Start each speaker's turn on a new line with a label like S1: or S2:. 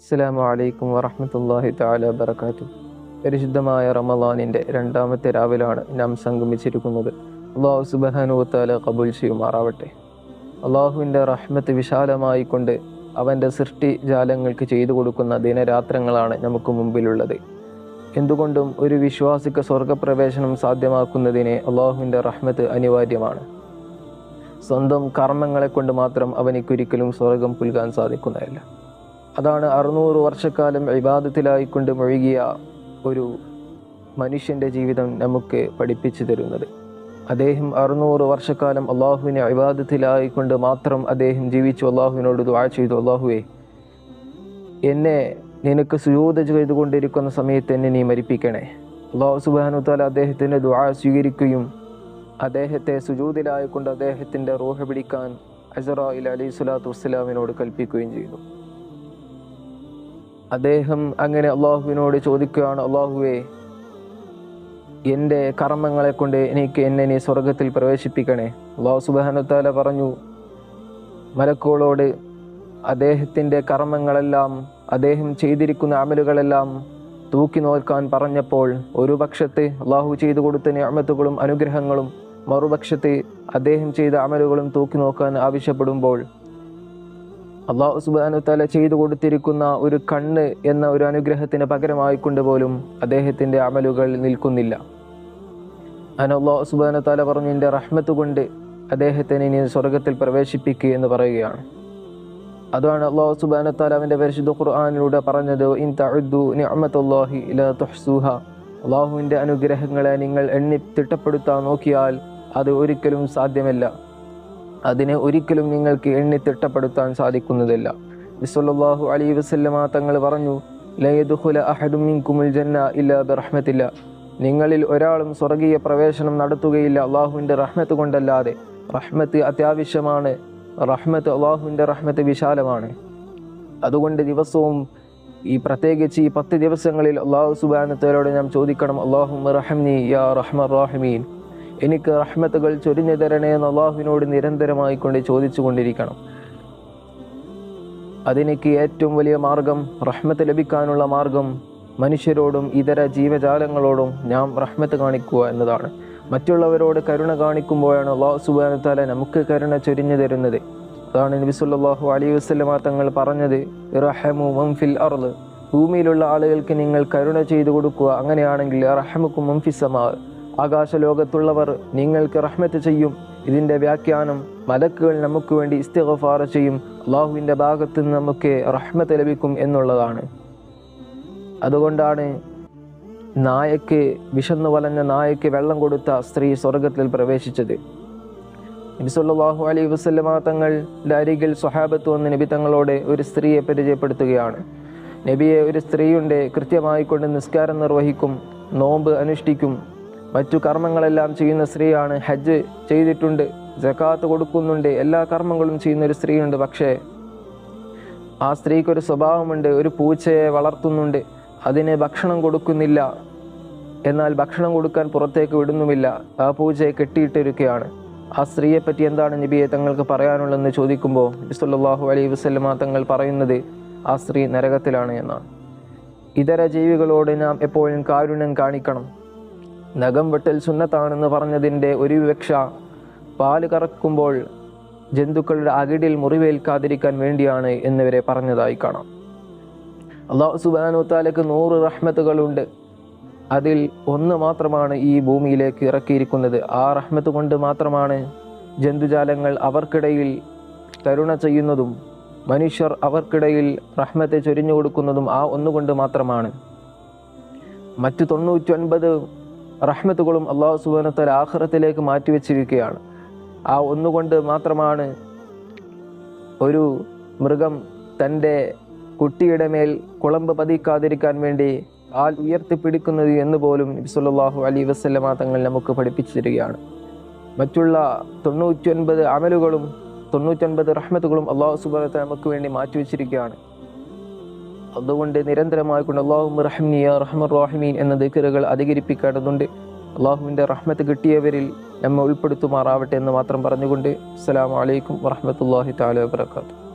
S1: അസ്സലാമു വലൈക്കും വറഹ്മത്തുള്ളാഹി താല വബറകാത്തു പരിശുദ്ധമായ റമലാനിന്റെ രണ്ടാമത്തെ രാവിലാണ് നാം സംഗമിച്ചിരിക്കുന്നത്. അള്ളാഹു സുബ്ഹാനഹു വതആല കബൂൽ ചെയ്യുമാറാവട്ടെ. അള്ളാഹുവിന്റെ റഹ്മത്ത് വിശാലമായി കൊണ്ട് അവന്റെ സൃഷ്ടി ജാലങ്ങൾക്ക് ചെയ്തു കൊടുക്കുന്ന ദിനരാത്രങ്ങളാണ് നമുക്ക് മുമ്പിലുള്ളത്. എന്തുകൊണ്ടും ഒരു വിശ്വാസിക്ക് സ്വർഗപ്രവേശനം സാധ്യമാക്കുന്നതിന് അള്ളാഹുവിന്റെ റഹ്മത്ത് അനിവാര്യമാണ്. സ്വന്തം കർമ്മങ്ങളെ കൊണ്ട് മാത്രം അവനിക്കൊരിക്കലും സ്വർഗം പുൽകാൻ സാധിക്കുന്നതല്ല. അതാണ് അറുന്നൂറ് വർഷക്കാലം വിവാദത്തിലായിക്കൊണ്ട് മുഴുകിയ ഒരു മനുഷ്യന്റെ ജീവിതം നമുക്ക് പഠിപ്പിച്ചു തരുന്നത്. അദ്ദേഹം അറുന്നൂറ് വർഷക്കാലം അള്ളാഹുവിനെ അവിവാദത്തിലായിക്കൊണ്ട് മാത്രം അദ്ദേഹം ജീവിച്ചു അള്ളാഹുവിനോട് ദുആ ചെയ്തു. അള്ളാഹുവേ എന്നെ നിനക്ക് സുയോധ ചെയ്തുകൊണ്ടിരിക്കുന്ന സമയത്ത് എന്നെ നീ മരിപ്പിക്കണേ. അള്ളാഹു സുബാനു താല അദ്ദേഹത്തിന്റെ ദുആ സ്വീകരിക്കുകയും അദ്ദേഹത്തെ സുജൂതിലായിക്കൊണ്ട് അദ്ദേഹത്തിന്റെ റൂഹ പിടിക്കാൻ അസറായിൽ അലൈഹി സ്വലാത്തു വസ്സലാമിനോട് കൽപ്പിക്കുകയും ചെയ്തു. അദ്ദേഹം അങ്ങനെ അള്ളാഹുവിനോട് ചോദിക്കുകയാണ് അള്ളാഹുവെ എന്റെ കർമ്മങ്ങളെ കൊണ്ട് എനിക്ക് എന്നെ നീ സ്വർഗത്തിൽ പ്രവേശിപ്പിക്കണേ. അള്ളാഹു സുബാനുത്താല പറഞ്ഞു മലക്കോളോട് അദ്ദേഹത്തിന്റെ കർമ്മങ്ങളെല്ലാം അദ്ദേഹം ചെയ്തിരിക്കുന്ന അമലുകളെല്ലാം തൂക്കി നോക്കാൻ പറഞ്ഞപ്പോൾ ഒരു പക്ഷത്ത് അള്ളാഹു ചെയ്തു കൊടുത്ത ഞാമത്തുകളും അനുഗ്രഹങ്ങളും മറുപക്ഷത്ത് അദ്ദേഹം ചെയ്ത അമലുകളും തൂക്കി നോക്കാൻ ആവശ്യപ്പെടുമ്പോൾ അള്ളാഹു സുബാനു തല ചെയ്തു കൊടുത്തിരിക്കുന്ന ഒരു കണ്ണ് എന്ന ഒരു അനുഗ്രഹത്തിന് പകരമായിക്കൊണ്ട് കൊണ്ടുപോലും അദ്ദേഹത്തിന്റെ അമലുകൾ നിൽക്കുന്നില്ല. അള്ളാഹു സുബാനു തല പറഞ്ഞു എന്റെ റഹ്മത്ത് കൊണ്ട് അദ്ദേഹത്തിന് ഇനി സ്വർഗത്തിൽ പ്രവേശിപ്പിക്കുക എന്ന് പറയുകയാണ്. അതാണ് അള്ളാഹു സുബാനു താല അവന്റെ പരിശുദ്ധ ഖുർആാനിലൂടെ പറഞ്ഞത് ഇൻ തഴുദ്ദു നിഅമത്തുല്ലാഹി ലാ തുഹ്സൂഹ അള്ളാഹുവിന്റെ അനുഗ്രഹങ്ങളെ നിങ്ങൾ എണ്ണി തിട്ടപ്പെടുത്താൻ നോക്കിയാൽ അത് ഒരിക്കലും സാധ്യമല്ല. അതിനെ ഒരിക്കലും നിങ്ങൾക്ക് എണ്ണി തിട്ടപ്പെടുത്താൻ സാധിക്കുന്നതല്ല. വിസ്വല്ലാഹു അലൈ വസല്ലമ തങ്ങൾ പറഞ്ഞു ലയദുഹുല അഹദും മിൻകുമുൽ ജന്ന ഇല്ല ബിറഹ്മത്തില്ല. നിങ്ങളിൽ ഒരാളും സ്വർഗീയ പ്രവേശനം നടത്തുകയില്ല അള്ളാഹുവിന്റെ റഹ്മത്ത് കൊണ്ടല്ലാതെ. റഹ്മത്ത് അത്യാവശ്യമാണ്. റഹ്മത്ത് അള്ളാഹുവിന്റെ റഹ്മത്ത് വിശാലമാണ്. അതുകൊണ്ട് ദിവസവും ഈ പ്രത്യേകിച്ച് ഈ പത്ത് ദിവസങ്ങളിൽ അള്ളാഹു സുബാനത്തോരോട് നാം ചോദിക്കണം അള്ളാഹു റഹംനി യാ റഹ്മർ റാഹിമീൻ. എനിക്ക് റഹ്മത്തുകൾ ചൊരിഞ്ഞു തരണേ എന്ന് അള്ളാഹുവിനോട് നിരന്തരമായി കൊണ്ട് ചോദിച്ചു കൊണ്ടിരിക്കണം. അതെനിക്ക് ഏറ്റവും വലിയ മാർഗം റഹ്മത്ത് ലഭിക്കാനുള്ള മാർഗം മനുഷ്യരോടും ഇതര ജീവജാലങ്ങളോടും ഞാൻ റഹ്മത്ത് കാണിക്കുക എന്നതാണ്. മറ്റുള്ളവരോട് കരുണ കാണിക്കുമ്പോഴാണ് അള്ളാഹു സുബാനത്താല നമുക്ക് കരുണ ചൊരിഞ്ഞു തരുന്നത്. അതാണ് നബി സല്ലല്ലാഹു അലൈഹി വസല്ലമ തങ്ങൾ പറഞ്ഞത് റഹമു മംഫിൽ അർൾ ഭൂമിയിലുള്ള ആളുകൾക്ക് നിങ്ങൾ കരുണ ചെയ്തു കൊടുക്കുക. അങ്ങനെയാണെങ്കിൽ റഹമുക്കും മംഫിസമാ ആകാശ ലോകത്തുള്ളവർ നിങ്ങൾക്ക് റഹ്മത്ത് ചെയ്യും. ഇതിന്റെ വ്യാഖ്യാനം മലക്കുകൾ നമുക്ക് വേണ്ടി ഇസ്തിഗഫാർ ചെയ്യും. അള്ളാഹുവിന്റെ ഭാഗത്ത് നിന്ന് നമുക്ക് റഹ്മത്ത് ലഭിക്കും എന്നുള്ളതാണ്. അതുകൊണ്ടാണ് നായക്ക് വിശന്നു വലഞ്ഞ നായക്ക് വെള്ളം കൊടുത്ത സ്ത്രീ സ്വർഗത്തിൽ പ്രവേശിച്ചത്. നബി സല്ലല്ലാഹു അലൈഹി വസല്ലമ തങ്ങളുടെ അരികിൽ സ്വഹാബത്ത് വന്ന് നബി തങ്ങളോട് ഒരു സ്ത്രീയെ പരിചയപ്പെടുത്തുകയാണ്. നബിയെ ഒരു സ്ത്രീയുണ്ട് കൃത്യമായി കൊണ്ട് നിസ്കാരം നിർവഹിക്കും നോമ്പ് അനുഷ്ഠിക്കും മറ്റു കർമ്മങ്ങളെല്ലാം ചെയ്യുന്ന സ്ത്രീയാണ്. ഹജ്ജ് ചെയ്തിട്ടുണ്ട്. ജക്കാത്ത് കൊടുക്കുന്നുണ്ട്. എല്ലാ കർമ്മങ്ങളും ചെയ്യുന്ന ഒരു സ്ത്രീയുണ്ട്. പക്ഷേ ആ സ്ത്രീക്കൊരു സ്വഭാവമുണ്ട്. ഒരു പൂച്ചയെ വളർത്തുന്നുണ്ട്. അതിന് ഭക്ഷണം കൊടുക്കുന്നില്ല. എന്നാൽ ഭക്ഷണം കൊടുക്കാൻ പുറത്തേക്ക് വിടുന്നുമില്ല. ആ പൂജയെ കെട്ടിയിട്ടിരിക്കുകയാണ്. ആ സ്ത്രീയെ പറ്റി എന്താണ് നബിയെ തങ്ങൾക്ക് പറയാനുള്ളതെന്ന് ചോദിക്കുമ്പോൾ നബിസ്വല്ലാഹു അലൈ വസ്ലമ തങ്ങൾ പറയുന്നത് ആ സ്ത്രീ നരകത്തിലാണ് എന്നാണ്. ഇതര ജീവികളോട് നാം എപ്പോഴും കാരുണ്യം കാണിക്കണം. നഖം വെട്ടൽ സുന്നത്താണെന്ന് പറഞ്ഞതിന്റെ ഒരു വിവക്ഷ പാൽ കറക്കുമ്പോൾ ജന്തുക്കളുടെ അകിടിൽ മുറിവേൽക്കാതിരിക്കാൻ വേണ്ടിയാണ് എന്നിവരെ പറഞ്ഞതായി കാണാം. അള്ളാഹു സുബാനു താലക്ക് നൂറ് റഹ്മത്തുകളുണ്ട്. അതിൽ ഒന്ന് മാത്രമാണ് ഈ ഭൂമിയിലേക്ക് ഇറക്കിയിരിക്കുന്നത്. ആ റഹ്മത്ത് കൊണ്ട് മാത്രമാണ് ജന്തുജാലങ്ങൾ അവർക്കിടയിൽ കരുണ ചെയ്യുന്നതും മനുഷ്യർ അവർക്കിടയിൽ റഹ്മത്തെ ചൊരിഞ്ഞു കൊടുക്കുന്നതും ആ ഒന്നുകൊണ്ട് മാത്രമാണ്. മറ്റു തൊണ്ണൂറ്റി ഒൻപത് റഹ്മത്തുകളും അള്ളാഹു സുബാനത്തൽ ആഹ്റത്തിലേക്ക് മാറ്റിവെച്ചിരിക്കുകയാണ്. ആ ഒന്നുകൊണ്ട് മാത്രമാണ് ഒരു മൃഗം തന്റെ കുട്ടിയുടെ മേൽ കുളമ്പ് പതിക്കാതിരിക്കാൻ വേണ്ടി ആൽ ഉയർത്തിപ്പിടിക്കുന്നത് എന്ന് പോലും നബിസുല്ലാഹു അലി വസ്ലമ തങ്ങൾ നമുക്ക് പഠിപ്പിച്ചു തരികയാണ് മറ്റുള്ള തൊണ്ണൂറ്റൊൻപത് അമലുകളും തൊണ്ണൂറ്റൊൻപത് റഹ്മത്തുകളും അള്ളാഹു സുബാനത്തെ നമുക്ക് വേണ്ടി മാറ്റിവെച്ചിരിക്കുകയാണ്. അതുകൊണ്ട് നിരന്തരമായി കൊണ്ട് അള്ളാഹു റഹ്മിയ റഹ്മർ റാഹിമീൻ എന്ന ദിക്കറുകൾ അധികരിപ്പിക്കേണ്ടതുണ്ട്. അള്ളാഹുവിന്റെ റഹ്മത്ത് കിട്ടിയവരിൽ നമ്മെ ഉൾപ്പെടുത്തുമാറാവട്ടെ എന്ന് മാത്രം പറഞ്ഞുകൊണ്ട് അസ്സലാമു അലൈക്കും വറഹമത്തല്ലാഹി താല വാത്തു